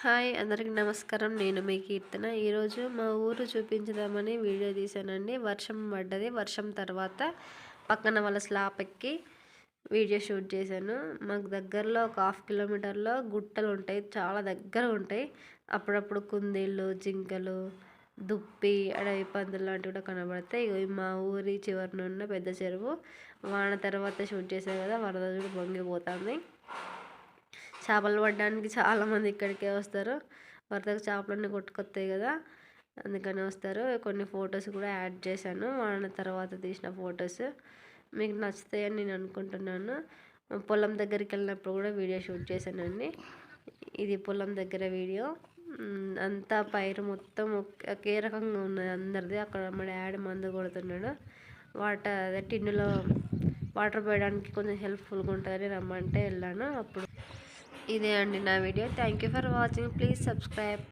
Hi అందరికి నమస్కారం. నేను మీ కీర్తన. ఈరోజు మా ఊరు చూపించుదామని వీడియో తీశానండి. వర్షం పడ్డది. వర్షం తర్వాత పక్కన వాళ్ళ స్లాప్ ఎక్కి వీడియో షూట్ చేశాను. మాకు దగ్గరలో ఒక హాఫ్ కిలోమీటర్లో గుట్టలు ఉంటాయి. చాలా దగ్గర ఉంటాయి. అప్పుడప్పుడు కుందేళ్ళు జింకలు దుప్పి అడవి పందులు లాంటివి కూడా కనబడతాయి. ఇగో మా ఊరి చివరినున్న పెద్ద చెరువు. వాన తర్వాత షూట్ చేశారు కదా వరద కూడా పొంగిపోతుంది. చేపలు పట్టడానికి చాలామంది ఇక్కడికే వస్తారు. వరదకు చేపలన్నీ కొట్టుకొస్తాయి కదా అందుకని వస్తారు. కొన్ని ఫొటోస్ కూడా యాడ్ చేశాను. వాడిన తర్వాత తీసిన ఫొటోస్. మీకు నచ్చుతాయని నేను అనుకుంటున్నాను. పొలం దగ్గరికి వెళ్ళినప్పుడు కూడా వీడియో షూట్ చేశానండి. ఇది పొలం దగ్గర వీడియో. అంతా పైరు మొత్తం ఒకే రకంగా ఉన్నది అందరిది. అక్కడ మా డాడీ మందు కొడుతున్నాడు. వాటర్ అదే టిన్నులో వాటర్ పోయడానికి కొంచెం హెల్ప్ఫుల్గా ఉంటుందని రమ్మంటే వెళ్ళాను. అప్పుడు ఇదే అండి నా video. Thank you for watching please subscribe